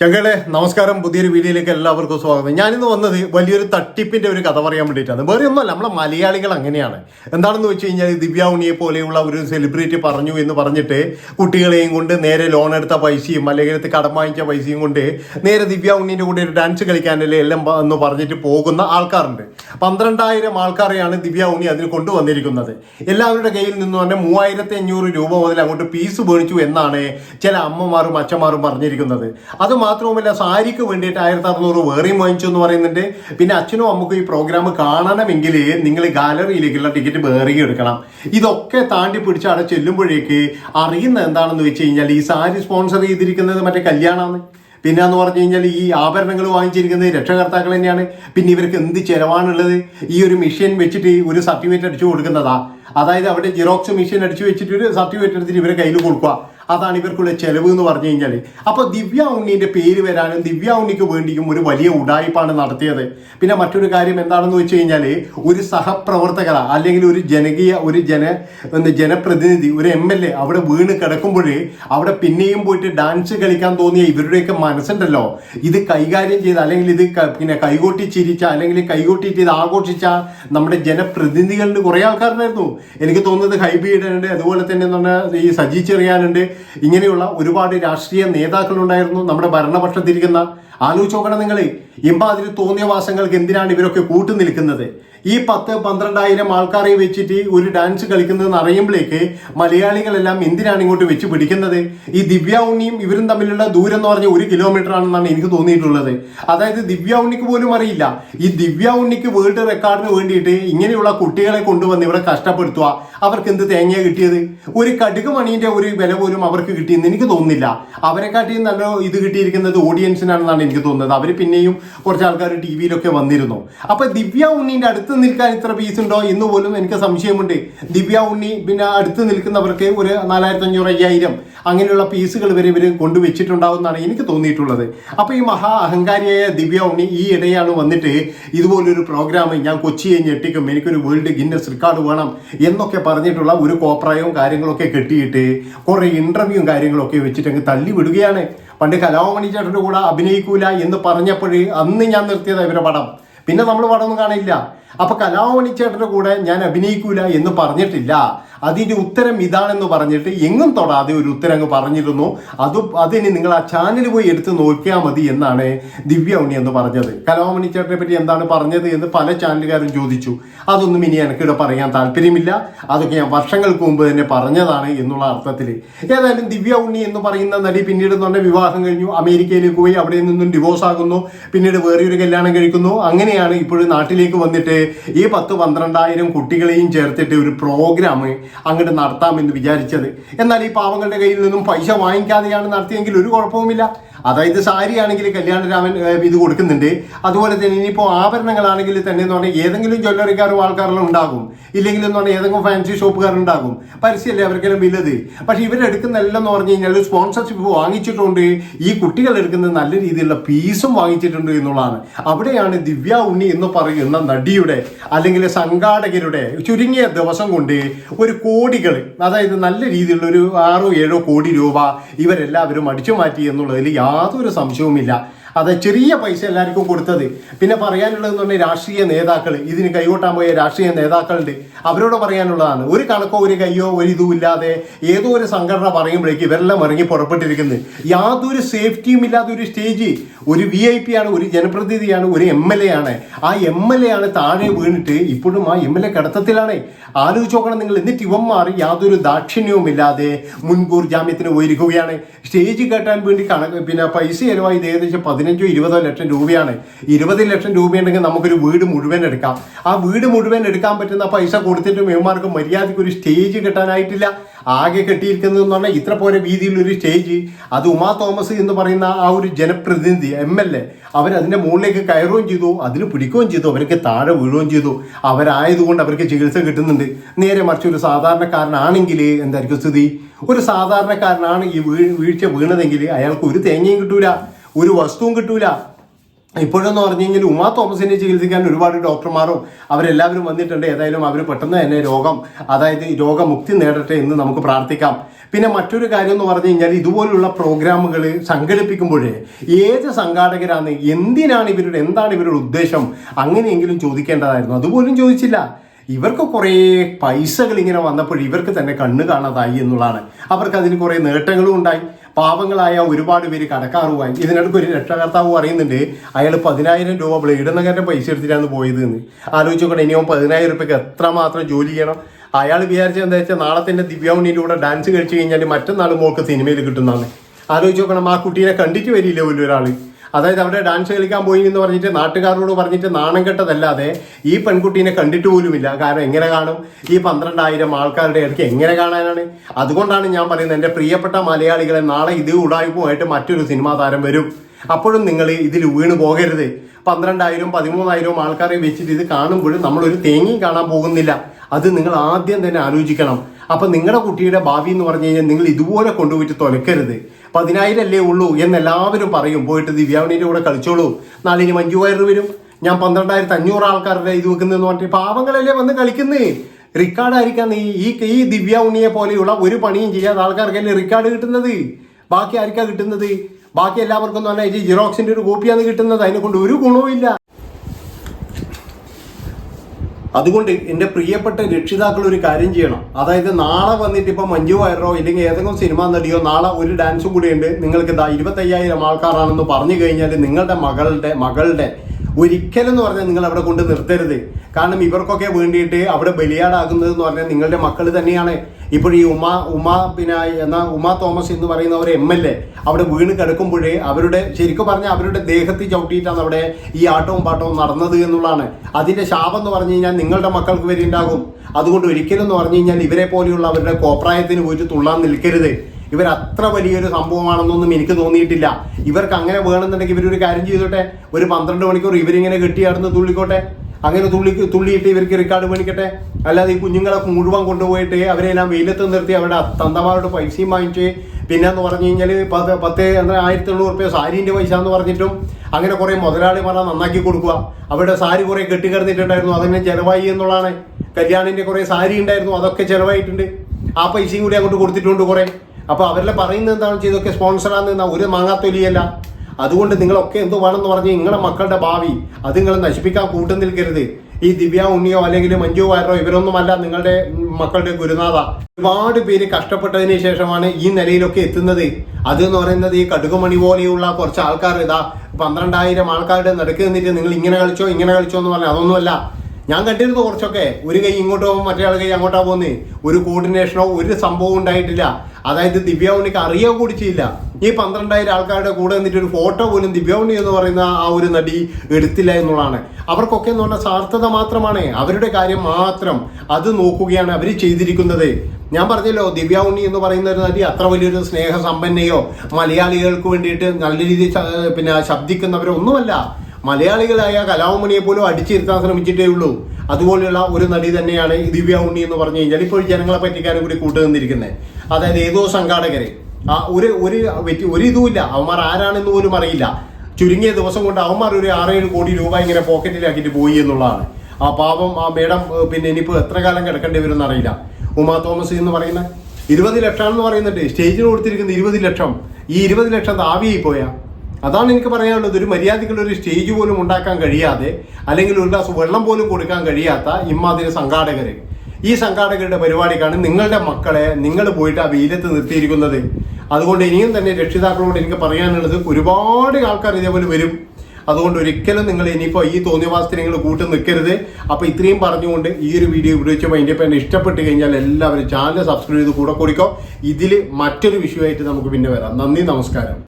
ചങ്കളെ നമസ്കാരം. പുതിയൊരു വീഡിയോയിലേക്ക് എല്ലാവർക്കും സ്വാഗതം. ഞാനിന്ന് വന്നത് വലിയൊരു തട്ടിപ്പിന്റെ ഒരു കഥ പറയാൻ വേണ്ടിയിട്ടാണ്. വേറെ ഒന്നുമല്ല നമ്മളെ മലയാളികൾ അങ്ങനെയാണ്. എന്താണെന്ന് വെച്ച് കഴിഞ്ഞാൽ ദിവ്യ ഉണ്ണിയെ പോലെയുള്ള ഒരു സെലിബ്രിറ്റി പറഞ്ഞു എന്ന് പറഞ്ഞിട്ട് കുട്ടികളെയും കൊണ്ട് നേരെ ലോൺ എടുത്ത പൈസയും അല്ലെങ്കിൽ കടം വാങ്ങിച്ച പൈസയും കൊണ്ട് നേരെ ദിവ്യ ഉണ്ണീന്റെ കൂടെ ഒരു ഡാൻസ് കളിക്കാനല്ലേ എല്ലാം എന്ന് പറഞ്ഞിട്ട് പോകുന്ന ആൾക്കാരുണ്ട്. പന്ത്രണ്ടായിരം ആൾക്കാരെയാണ് ദിവ്യ ഉണ്ണി അതിന് കൊണ്ടുവന്നിരിക്കുന്നത്. എല്ലാവരുടെ കയ്യിൽ നിന്ന് തന്നെ മൂവായിരത്തി അഞ്ഞൂറ് രൂപ മുതൽ അങ്ങോട്ട് പീസ് മേടിച്ചു എന്നാണ് ചില അമ്മമാരും അച്ഛന്മാരും പറഞ്ഞിരിക്കുന്നത്. അത് മാത്രവുമല്ല സാരിക്ക് വേണ്ടിയിട്ട് ആയിരത്തി അറുന്നൂറ് വേറെയും വാങ്ങിച്ചു എന്ന് പറയുന്നുണ്ട്. പിന്നെ അച്ഛനും അമ്മക്കും ഈ പ്രോഗ്രാം കാണണമെങ്കിൽ നിങ്ങൾ ഗാലറിയിലേക്കുള്ള ടിക്കറ്റ് വേറെയും എടുക്കണം. ഇതൊക്കെ താണ്ടി പിടിച്ച് അവിടെ ചെല്ലുമ്പോഴേക്ക് അറിയുന്ന എന്താണെന്ന് വെച്ച് കഴിഞ്ഞാൽ ഈ സാരി സ്പോൺസർ ചെയ്തിരിക്കുന്നത് മറ്റേ കല്യാണമാണ് പിന്നെ എന്ന് പറഞ്ഞു കഴിഞ്ഞാൽ ഈ ആഭരണങ്ങൾ വാങ്ങിച്ചിരിക്കുന്നത് രക്ഷകർത്താക്കൾ തന്നെയാണ്. പിന്നെ ഇവർക്ക് എന്ത് ചിലവാണുള്ളത്? ഈ ഒരു മെഷീൻ വെച്ചിട്ട് ഒരു സർട്ടിഫിക്കറ്റ് അടിച്ചു കൊടുക്കുന്നതാ. അതായത് അവിടെ ജിറോക്സ് മെഷീൻ അടിച്ചു വെച്ചിട്ട് ഒരു സർട്ടിഫിക്കറ്റ് എടുത്തിട്ട് ഇവരെ കയ്യിൽ കൊടുക്കുക അതാണ് ഇവർക്കുള്ള ചെലവ് എന്ന് പറഞ്ഞു കഴിഞ്ഞാൽ അപ്പോൾ ദിവ്യ ഉണ്ണീന്റെ പേര് വരാനും ദിവ്യ ഉണ്ണിക്ക് വേണ്ടിയും ഒരു വലിയ ഉടായ്പാണ് നടത്തിയത്. പിന്നെ മറ്റൊരു കാര്യം എന്താണെന്ന് വെച്ച് കഴിഞ്ഞാൽ ഒരു സഹപ്രവർത്തക അല്ലെങ്കിൽ ഒരു ജനകീയ ഒരു ജന ജനപ്രതിനിധി ഒരു എം എൽ എ അവിടെ വീണ് കിടക്കുമ്പോഴേ അവിടെ പിന്നെയും പോയിട്ട് ഡാൻസ് കളിക്കാൻ തോന്നിയ ഇവരുടെയൊക്കെ മനസ്സുണ്ടല്ലോ. ഇത് കൈകാര്യം ചെയ്ത് അല്ലെങ്കിൽ ഇത് പിന്നെ കൈകൊട്ടി ചിരിച്ച അല്ലെങ്കിൽ കൈകോട്ടി ഇത് ആഘോഷിച്ച നമ്മുടെ ജനപ്രതിനിധികളിൽ കുറേ ആൾക്കാരുണ്ടായിരുന്നു. എനിക്ക് തോന്നുന്നത് ഹൈബി ഇടനുണ്ട് അതുപോലെ തന്നെ എന്ന് പറഞ്ഞാൽ ഈ സജി ചെറിയാനുണ്ട് ഇങ്ങനെയുള്ള ഒരുപാട് രാഷ്ട്രീയ നേതാക്കളുണ്ടായിരുന്നു നമ്മുടെ ഭരണപക്ഷത്തിരിക്കുന്ന. ആലോചിച്ചോക്കണം നിങ്ങൾ ഇമ്മാതിരി തോന്നിയ വാസങ്ങൾക്ക് എന്തിനാണ് ഇവരൊക്കെ കൂട്ടു നിൽക്കുന്നത് ഈ പത്ത് പന്ത്രണ്ടായിരം ആൾക്കാരെ വെച്ചിട്ട് ഒരു ഡാൻസ് കളിക്കുന്നതെന്ന് അറിയുമ്പോഴേക്ക് മലയാളികളെല്ലാം എന്തിനാണ് ഇങ്ങോട്ട് വെച്ച് പിടിക്കുന്നത്? ഈ ദിവ്യ ഉണ്ണിയും ഇവരും തമ്മിലുള്ള ദൂരം എന്ന് പറഞ്ഞ ഒരു കിലോമീറ്റർ ആണെന്നാണ് എനിക്ക് തോന്നിയിട്ടുള്ളത്. അതായത് ദിവ്യ ഉണ്ണിക്ക് പോലും അറിയില്ല. ഈ ദിവ്യ ഉണ്ണിക്ക് വേൾഡ് റെക്കോർഡിന് വേണ്ടിയിട്ട് ഇങ്ങനെയുള്ള കുട്ടികളെ കൊണ്ടുവന്ന് ഇവിടെ കഷ്ടപ്പെടുത്തുക. അവർക്ക് എന്ത് തേങ്ങ കിട്ടിയത്? ഒരു കടുക് മണിന്റെ ഒരു വില പോലും അവർക്ക് കിട്ടിയെന്ന് എനിക്ക് തോന്നുന്നില്ല. അവരെക്കാട്ടിയും നല്ല ഇത് കിട്ടിയിരിക്കുന്നത് ഓഡിയൻസിനാണെന്നാണ് എനിക്ക് തോന്നുന്നത്. അവർ പിന്നെയും കുറച്ച് ആൾക്കാർ ടി വിയിലൊക്കെ വന്നിരുന്നു. അപ്പൊ ദിവ്യ ഉണ്ണിന്റെ അടുത്ത് നിൽക്കാൻ ഇത്ര പീസ് ഉണ്ടോ എന്ന് പോലും എനിക്ക് സംശയമുണ്ട്. ദിവ്യ ഉണ്ണി പിന്നെ അടുത്ത് നിൽക്കുന്നവർക്ക് ഒരു നാലായിരത്തി അഞ്ഞൂറ് അയ്യായിരം അങ്ങനെയുള്ള പീസുകൾ വരെ ഇവർ കൊണ്ടുവച്ചിട്ടുണ്ടാവുമെന്നാണ് എനിക്ക് തോന്നിയിട്ടുള്ളത്. അപ്പോൾ ഈ മഹാ അഹങ്കാരിയായ ദിവ്യ ഉണ്ണി ഈ ഇടയാണ് വന്നിട്ട് ഇതുപോലൊരു പ്രോഗ്രാം ഞാൻ കൊച്ചിയെ ഞെട്ടിക്കും എനിക്കൊരു വേൾഡ് ഗിന്നസ് റെക്കോർഡ് വേണം എന്നൊക്കെ പറഞ്ഞിട്ടുള്ള ഒരു കോപ്രായവും കാര്യങ്ങളൊക്കെ കെട്ടിയിട്ട് കുറേ ഇന്റർവ്യൂവും കാര്യങ്ങളൊക്കെ വെച്ചിട്ട് അങ്ങ് തള്ളിവിടുകയാണ്. പണ്ട് കലാമണി ചേട്ടന്റെ കൂടെ അഭിനയിക്കൂല എന്ന് പറഞ്ഞപ്പോഴേ അന്ന് ഞാൻ നിർത്തിയതാണ് ഇവരുടെ പടം. പിന്നെ നമ്മൾ പടമൊന്നും കാണില്ല. അപ്പൊ കലാമണി ചേട്ടന്റെ കൂടെ ഞാൻ അഭിനയിക്കൂല എന്ന് പറഞ്ഞിട്ടില്ല. അതിന്റെ ഉത്തരം ഇതാണെന്ന് പറഞ്ഞിട്ട് എങ്ങും തൊടാതെ ഒരു ഉത്തരം അങ്ങ് പറഞ്ഞിരുന്നു. അത് അതിന് നിങ്ങൾ ആ ചാനൽ പോയി എടുത്ത് നോക്കിയാൽ മതി എന്നാണ് ദിവ്യ ഉണ്ണി എന്ന് പറഞ്ഞത്. കലാമണി ചേട്ടനെ പറ്റി എന്താണ് പറഞ്ഞത് എന്ന് പല ചാനലുകാരും ചോദിച്ചു. അതൊന്നും ഇനി എനിക്കിവിടെ പറയാൻ താല്പര്യമില്ല. അതൊക്കെ ഞാൻ വർഷങ്ങൾക്ക് മുമ്പ് തന്നെ പറഞ്ഞതാണ് എന്നുള്ള അർത്ഥത്തിൽ ഏതായാലും ദിവ്യ ഉണ്ണി എന്ന് പറയുന്ന നടി പിന്നീട് തന്നെ വിവാഹം കഴിഞ്ഞു. അമേരിക്കയിലേക്ക് പോയി. അവിടെ നിന്നും ഡിവോഴ്സ് ആകുന്നു. പിന്നീട് വേറെ ഒരു കല്യാണം കഴിക്കുന്നു. അങ്ങനെയാണ് ഇപ്പോഴും നാട്ടിലേക്ക് വന്നിട്ട് ഈ പത്ത് പന്ത്രണ്ടായിരം കുട്ടികളെയും ചേർത്തിട്ട് ഒരു പ്രോഗ്രാം അങ്ങോട്ട് നടത്താമെന്ന് വിചാരിച്ചത്. എന്നാൽ ഈ പാവങ്ങളുടെ കയ്യിൽ നിന്നും പൈസ വാങ്ങിക്കാതെയാണ് നടത്തിയെങ്കിൽ ഒരു കുഴപ്പവുമില്ല. അതായത് സാരി ആണെങ്കിൽ കല്യാണരാമൻ ഇത് കൊടുക്കുന്നുണ്ട്. അതുപോലെ തന്നെ ഇനിയിപ്പോൾ ആഭരണങ്ങളാണെങ്കിൽ തന്നെ എന്ന് പറഞ്ഞാൽ ഏതെങ്കിലും ജ്വല്ലറിക്കാരും ആൾക്കാരെല്ലാം ഉണ്ടാകും. ഇല്ലെങ്കിൽ എന്ന് പറഞ്ഞാൽ ഏതെങ്കിലും ഫാൻസി ഷോപ്പുകാരുണ്ടാകും. പരസ്യമല്ലേ അവർക്കെല്ലാം വലുത് പക്ഷേ ഇവരെടുക്കുന്ന എല്ലാം എന്ന് പറഞ്ഞു കഴിഞ്ഞാൽ സ്പോൺസർഷിപ്പ് വാങ്ങിച്ചിട്ടുണ്ട്. ഈ കുട്ടികൾ എടുക്കുന്നത് നല്ല രീതിയിലുള്ള പീസും വാങ്ങിച്ചിട്ടുണ്ട് എന്നുള്ളതാണ്. അവിടെയാണ് ദിവ്യ ഉണ്ണി എന്ന് പറയുന്ന നടിയുടെ അല്ലെങ്കിൽ സംഘാടകരുടെ ചുരുങ്ങിയ ദിവസം കൊണ്ട് ഒരു കോടികൾ അതായത് നല്ല രീതിയിലുള്ള ഒരു ആറോ ഏഴോ കോടി രൂപ ഇവരെല്ലാവരും അടിച്ചു മാറ്റി എന്നുള്ളതിൽ യാതൊരു സംശയവുമില്ല. അത് ചെറിയ പൈസ എല്ലാവർക്കും കൊടുത്തത്. പിന്നെ പറയാനുള്ളതെന്ന് പറഞ്ഞാൽ രാഷ്ട്രീയ നേതാക്കൾ ഇതിന് കൈകൊട്ടാൻ പോയ രാഷ്ട്രീയ നേതാക്കളുണ്ട്. അവരോട് പറയാനുള്ളതാണ്. ഒരു കണക്കോ ഒരു കയ്യോ ഒരു ഇതും ഇല്ലാതെ ഏതോ ഒരു സംഘടന പറയുമ്പോഴേക്ക് ഇവരെല്ലാം ഇറങ്ങി പുറപ്പെട്ടിരിക്കുന്നത്. യാതൊരു സേഫ്റ്റിയും ഇല്ലാത്ത ഒരു സ്റ്റേജ് ഒരു വി ഐ പി ആണ് ഒരു ജനപ്രതിനിധിയാണ് ഒരു എം എൽ എ ആണ്. ആ എം എൽ എ ആണ് താഴെ വീണിട്ട് ഇപ്പോഴും ആ എം എൽ എ കിടത്തത്തിലാണ്. ആലോചിച്ച് നോക്കണം നിങ്ങൾ. എന്നിട്ട് ഇവന്മാർ യാതൊരു ദാക്ഷിണ്യവും ഇല്ലാതെ മുൻകൂർ ജാമ്യത്തിന് പോയിരിക്കുകയാണ്. സ്റ്റേജ് കെട്ടാൻ വേണ്ടി കണക്ക് പിന്നെ പൈസ ചെലവായി ഏകദേശം പതിനഞ്ചോ ഇരുപതോ ലക്ഷം രൂപയാണ്. ഇരുപത് ലക്ഷം രൂപയുണ്ടെങ്കിൽ നമുക്കൊരു വീട് മുഴുവൻ എടുക്കാം. ആ വീട് മുഴുവൻ എടുക്കാൻ പറ്റുന്ന പൈസ കൊടുത്തിട്ടും ഇവന്മാർക്ക് മര്യാദയ്ക്ക് ഒരു സ്റ്റേജ് കിട്ടാനായിട്ടില്ല. ആകെ കെട്ടിയിരിക്കുന്നത് എന്ന് പറഞ്ഞാൽ ഇത്ര പോലെ വീതിയിലൊരു സ്റ്റേജ്. അത് ഉമാ തോമസ് എന്ന് പറയുന്ന ആ ഒരു ജനപ്രതിനിധി എം എൽ എ അവരതിന്റെ മുകളിലേക്ക് കയറുകയും ചെയ്തു അതിൽ പിടിക്കുകയും ചെയ്തു അവർക്ക് താഴെ വീഴുകയും ചെയ്തു. അവരായതുകൊണ്ട് അവർക്ക് ചികിത്സ കിട്ടുന്നുണ്ട്. നേരെ മറിച്ച് ഒരു സാധാരണക്കാരനാണെങ്കിൽ എന്തായിരിക്കും സ്ഥിതി? ഒരു സാധാരണക്കാരനാണ് ഈ വീഴ്ച വീണതെങ്കിൽ അയാൾക്ക് ഒരു തേങ്ങയും കിട്ടൂല. ഒരു വസ്തുവും കിട്ടൂല. ഇപ്പോഴെന്ന് പറഞ്ഞു കഴിഞ്ഞാൽ ഉമാ തോമസിനെ ചികിത്സിക്കാൻ ഒരുപാട് ഡോക്ടർമാരും അവരെല്ലാവരും വന്നിട്ടുണ്ട്. ഏതായാലും അവർ പെട്ടെന്ന് തന്നെ രോഗം അതായത് രോഗമുക്തി നേടട്ടെ എന്ന് നമുക്ക് പ്രാർത്ഥിക്കാം. പിന്നെ മറ്റൊരു കാര്യം എന്ന് പറഞ്ഞു കഴിഞ്ഞാൽ ഇതുപോലുള്ള പ്രോഗ്രാമുകൾ സംഘടിപ്പിക്കുമ്പോഴേ ഏത് സംഘാടകരാണ് എന്തിനാണ് ഇവരുടെ എന്താണ് ഇവരുടെ ഉദ്ദേശം? അങ്ങനെയെങ്കിലും ചോദിക്കേണ്ടതായിരുന്നു. അതുപോലും ചോദിച്ചില്ല. ഇവർക്ക് കുറേ പൈസകൾ ഇങ്ങനെ വന്നപ്പോൾ ഇവർക്ക് തന്നെ കണ്ണ് കാണാതായി എന്നുള്ളതാണ്. അവർക്ക് അതിന് കുറേ നേട്ടങ്ങളും ഉണ്ടായി. പാവങ്ങളായ ഒരുപാട് പേര് കടക്കാറുമായി. ഇതിനിടയ്ക്ക് ഒരു രക്ഷകർത്താവ് പറയുന്നുണ്ട് അയാൾ പതിനായിരം രൂപ ബ്ലേഡ് നഗറിന്റെ പൈസ എടുത്തിട്ടാണ് പോയത് എന്ന് ആലോചിച്ച് നോക്കണം ഇനി അവൻ പതിനായിരം രൂപയ്ക്ക് എത്രമാത്രം ജോലി ചെയ്യണം? അയാൾ വിചാരിച്ചത് എന്താ വെച്ചാൽ നാളെ തന്നെ ദിവ്യാവുണ്ണിയുടെ കൂടെ ഡാൻസ് കഴിച്ചു കഴിഞ്ഞാൽ മറ്റന്നാൾ മോൾക്ക് സിനിമയിൽ കിട്ടുന്നതാണ്. ആലോചിച്ച് നോക്കണം ആ കുട്ടീനെ കണ്ടിട്ട് വരില്ല വലിയ ഒരാൾ അതായത് അവിടെ ഡാൻസ് കളിക്കാൻ പോയി എന്ന് പറഞ്ഞിട്ട് നാട്ടുകാരോട് പറഞ്ഞിട്ട് നാണം കെട്ടതല്ലാതെ ഈ പെൺകുട്ടീനെ കണ്ടിട്ട് പോലുമില്ല. കാരണം എങ്ങനെ കാണും? ഈ പന്ത്രണ്ടായിരം ആൾക്കാരുടെ ഇടയ്ക്ക് എങ്ങനെ കാണാനാണ്? അതുകൊണ്ടാണ് ഞാൻ പറയുന്നത് എന്റെ പ്രിയപ്പെട്ട മലയാളികളെ നാളെ ഇത് ഉടായ്പുമായിട്ട് മറ്റൊരു സിനിമാ താരം വരും. അപ്പോഴും നിങ്ങൾ ഇതിൽ വീണ് പോകരുത്. പന്ത്രണ്ടായിരം പതിമൂന്നായിരവും ആൾക്കാരെ വെച്ചിട്ട് ഇത് കാണുമ്പോഴും നമ്മളൊരു തേങ്ങയും കാണാൻ പോകുന്നില്ല. അത് നിങ്ങൾ ആദ്യം തന്നെ ആലോചിക്കണം. അപ്പം നിങ്ങളുടെ കുട്ടിയുടെ ഭാവി എന്ന് പറഞ്ഞു കഴിഞ്ഞാൽ നിങ്ങൾ ഇതുപോലെ കൊണ്ടുപോയിട്ട് തൊലക്കരുത്. പതിനായിരം അല്ലേ ഉള്ളൂ എന്ന് എല്ലാവരും പറയും. പോയിട്ട് ദിവ്യാവണിയുടെ കൂടെ കളിച്ചോളൂ. നാളെ ഇനി വയർ വരും. ഞാൻ പന്ത്രണ്ടായിരത്തി അഞ്ഞൂറ് ആൾക്കാരുടെ ഇത് വെക്കുന്നതെന്ന് പറഞ്ഞിട്ട് പാവങ്ങളല്ലേ വന്ന് കളിക്കുന്നേ? റിക്കാർഡ് നീ ഈ ഈ ദിവ്യ ഉണ്ണിയെ പോലെയുള്ള ഒരു പണിയും ചെയ്യാത്ത ആൾക്കാർക്കല്ലേ റിക്കാർഡ് കിട്ടുന്നത്? ബാക്കി ആർക്കാ കിട്ടുന്നത്? ബാക്കി എല്ലാവർക്കും എന്ന് പറഞ്ഞാൽ ജിറോക്സിന്റെ ഒരു കോപ്പിയാണ് കിട്ടുന്നത്. അതിനെ കൊണ്ട് ഒരു ഗുണവും ഇല്ല അതുകൊണ്ട് എന്റെ പ്രിയപ്പെട്ട രക്ഷിതാക്കൾ ഒരു കാര്യം ചെയ്യണം. അതായത് നാളെ വന്നിട്ട് ഇപ്പം മഞ്ജു വയറോ ഇല്ലെങ്കിൽ ഏതെങ്കിലും സിനിമ നടിയോ നാളെ ഒരു ഡാൻസും ഉണ്ട്. നിങ്ങൾക്ക് ഇതാ ഇരുപത്തയ്യായിരം ആൾക്കാരാണെന്ന് പറഞ്ഞു കഴിഞ്ഞാൽ നിങ്ങളുടെ മകളുടെ മകളുടെ ഒരിക്കലും എന്ന് പറഞ്ഞാൽ നിങ്ങൾ അവിടെ കൊണ്ട് നിർത്തരുത്. കാരണം ഇവർക്കൊക്കെ വേണ്ടിയിട്ട് അവിടെ ബലിയാടാകുന്നത് എന്ന് പറഞ്ഞാൽ നിങ്ങളുടെ മക്കൾ തന്നെയാണ്. ഇപ്പോൾ ഈ ഉമ ഉമ പിന്നെ എന്ന ഉമ തോമസ് എന്ന് പറയുന്ന ഒരു എം എൽ എ അവിടെ വീണ് കിടക്കുമ്പോഴേ അവരുടെ ശരിക്കും പറഞ്ഞാൽ അവരുടെ ദേഹത്തിൽ ചവിട്ടിയിട്ടാണ് അവിടെ ഈ ആട്ടവും പാട്ടവും നടന്നത് എന്നുള്ളതാണ്. അതിന്റെ ശാപം എന്ന് പറഞ്ഞു കഴിഞ്ഞാൽ നിങ്ങളുടെ മക്കൾക്ക് വരെ ഉണ്ടാകും. അതുകൊണ്ട് ഒരിക്കലും എന്ന് പറഞ്ഞു കഴിഞ്ഞാൽ ഇവരെ പോലെയുള്ള അവരുടെ കോപ്രായത്തിന് പോയിട്ട് തുള്ളാൻ നിൽക്കരുത്. ഇവർ അത്ര വലിയൊരു സംഭവമാണെന്നൊന്നും എനിക്ക് തോന്നിയിട്ടില്ല. ഇവർക്ക് അങ്ങനെ വേണമെന്നുണ്ടെങ്കിൽ ഇവരൊരു കാര്യം ചെയ്തോട്ടെ. ഒരു പന്ത്രണ്ട് മണിക്കൂർ ഇവരിങ്ങനെ കെട്ടിയാടുന്ന് തുള്ളിക്കോട്ടെ. അങ്ങനെ തുള്ളി തുള്ളിയിട്ട് ഇവർക്ക് റെക്കോർഡ് മേടിക്കട്ടെ. അല്ലാതെ ഈ കുഞ്ഞുങ്ങളെ മുഴുവൻ കൊണ്ടുപോയിട്ട് അവരെല്ലാം വെയിലത്ത് നിർത്തി അവരുടെ തന്തമാരുടെ പൈസയും വാങ്ങിച്ച് പിന്നെ എന്ന് പറഞ്ഞു കഴിഞ്ഞാൽ പത്ത് എന്താ ആയിരത്തി എണ്ണൂറ് റുപ്യ സാരീന്റെ പൈസ എന്ന് പറഞ്ഞിട്ടും അങ്ങനെ കുറേ മുതലാളി പറഞ്ഞാൽ നന്നാക്കി കൊടുക്കുക. അവരുടെ സാരി കുറേ കെട്ടിക്കിടന്നിട്ടുണ്ടായിരുന്നു. അതന്നെ ചിലവായി എന്നുള്ളതാണ്. കല്യാണിന്റെ കുറേ സാരി ഉണ്ടായിരുന്നു. അതൊക്കെ ചിലവായിട്ടുണ്ട്. ആ പൈസയും കൂടി അങ്ങോട്ട് കൊടുത്തിട്ടുണ്ട് കുറേ. അപ്പോൾ അവരെല്ലാം പറയുന്നത് എന്താണെന്ന് എന്താണ് സ്പോൺസർ സ്പോൺസറാന്ന് ഒരു മാങ്ങാത്തൊലിയല്ല. അതുകൊണ്ട് നിങ്ങളൊക്കെ എന്തോ വേണമെന്ന് പറഞ്ഞ് നിങ്ങളുടെ മക്കളുടെ ഭാവി അത് നിങ്ങൾ നശിപ്പിക്കാൻ കൂട്ടു നിൽക്കരുത്. ഈ ദിവ്യ ഉണ്ണിയോ അല്ലെങ്കിൽ മഞ്ജു വായറോ ഇവരൊന്നുമല്ല നിങ്ങളുടെ മക്കളുടെ ഗുരുനാഥ. ഒരുപാട് പേര് കഷ്ടപ്പെട്ടതിന് ശേഷമാണ് ഈ നിലയിലൊക്കെ എത്തുന്നത്. അത് എന്ന് പറയുന്നത് ഈ കടുകുമണി പോലെയുള്ള കുറച്ച് ആൾക്കാർ ഇതാ പന്ത്രണ്ടായിരം ആൾക്കാരുടെ നടുക്ക് നിന്നിട്ട് നിങ്ങൾ ഇങ്ങനെ കളിച്ചോ ഇങ്ങനെ കളിച്ചോ എന്ന് പറഞ്ഞാൽ അതൊന്നുമല്ല. ഞാൻ കണ്ടിരുന്നു കുറച്ചൊക്കെ. ഒരു കൈ ഇങ്ങോട്ട് പോകും മറ്റേ കൈ അങ്ങോട്ടാ പോകുന്നേ ഒരു കോർഡിനേഷനോ ഒരു സംഭവം ഉണ്ടായിട്ടില്ല. അതായത് ദിവ്യാവുണിക്ക് അറിയോ കൂടി ചെയ്യില്ല. ഈ പന്ത്രണ്ടായിരം ആൾക്കാരുടെ കൂടെ നിന്നിട്ട് ഒരു ഫോട്ടോ പോലും ദിവ്യാവുണി എന്ന് പറയുന്ന ആ ഒരു നടി എടുത്തില്ല എന്നുള്ളതാണ്. അവർക്കൊക്കെ എന്ന് പറഞ്ഞാൽ സാർത്ഥത മാത്രമാണ്. അവരുടെ കാര്യം മാത്രം അത് നോക്കുകയാണ് അവർ ചെയ്തിരിക്കുന്നത്. ഞാൻ പറഞ്ഞല്ലോ ദിവ്യ ഉണ്ണി എന്ന് പറയുന്ന ഒരു നടി അത്ര വലിയൊരു സ്നേഹസമ്പന്നയോ മലയാളികൾക്ക് വേണ്ടിയിട്ട് നല്ല രീതിയിൽ പിന്നെ ശബ്ദിക്കുന്നവരോ ഒന്നുമല്ല മലയാളികളായ കലാമണിയെ പോലും അടിച്ചിരുത്താൻ ശ്രമിച്ചിട്ടേ ഉള്ളൂ. അതുപോലെയുള്ള ഒരു നടി തന്നെയാണ് ദിവ്യ ഉണ്ണി എന്ന് പറഞ്ഞു കഴിഞ്ഞാൽ ഇപ്പോൾ ജനങ്ങളെ പറ്റിക്കാനും കൂടി കൂട്ടുനിന്നിരിക്കുന്നത് അതായത് ഏതോ സംഘാടകരെ. ആ ഒരു ഒരു ഒരു ഇതുമില്ല അവന്മാർ ആരാണെന്ന് പോലും അറിയില്ല. ചുരുങ്ങിയ ദിവസം കൊണ്ട് അവന്മാർ ഒരു ആറേഴ് കോടി രൂപ ഇങ്ങനെ പോക്കറ്റിലാക്കിയിട്ട് പോയി എന്നുള്ളതാണ്. ആ പാപം ആ മേഡം പിന്നെ ഇനിയിപ്പോൾ എത്ര കാലം കിടക്കേണ്ടി വരും അറിയില്ല. ഉമാ തോമസ് എന്ന് പറയുന്ന ഇരുപത് ലക്ഷം എന്ന് പറയുന്നുണ്ട്. സ്റ്റേജിൽ കൊടുത്തിരിക്കുന്ന ഇരുപത് ലക്ഷം. ഈ ഇരുപത് ലക്ഷം താവിയായി പോയാ. അതാണ് എനിക്ക് പറയാനുള്ളത്. ഒരു മര്യാദയ്ക്കുള്ള ഒരു സ്റ്റേജ് പോലും ഉണ്ടാക്കാൻ കഴിയാതെ അല്ലെങ്കിൽ ഒരു ഗ്ലാസ് വെള്ളം പോലും കൊടുക്കാൻ കഴിയാത്ത ഇമ്മാതിരി സംഘാടകർ ഈ സംഘാടകരുടെ പരിപാടിക്കാണ് നിങ്ങളുടെ മക്കളെ നിങ്ങൾ പോയിട്ട് ആ വെയിലത്ത് നിർത്തിയിരിക്കുന്നത്. അതുകൊണ്ട് ഇനിയും തന്നെ രക്ഷിതാക്കളോട് എനിക്ക് പറയാനുള്ളത് ഒരുപാട് ആൾക്കാർ ഇതേപോലെ വരും. അതുകൊണ്ട് ഒരിക്കലും നിങ്ങൾ ഇനിയിപ്പോൾ ഈ തോന്നിയവാസത്തിന് നിങ്ങൾ കൂട്ടി നിൽക്കരുത്. അപ്പോൾ ഇത്രയും പറഞ്ഞുകൊണ്ട് ഈ ഒരു വീഡിയോ ഇവിടെ വെച്ചപ്പോൾ അതിന്റെ ഇപ്പം ഇഷ്ടപ്പെട്ട് കഴിഞ്ഞാൽ എല്ലാവരും ചാനൽ സബ്സ്ക്രൈബ് ചെയ്ത് കൂടെ കൂടിക്കോ. ഇതിൽ മറ്റൊരു വിഷയമായിട്ട് നമുക്ക് പിന്നെ വരാം. നന്ദി നമസ്കാരം.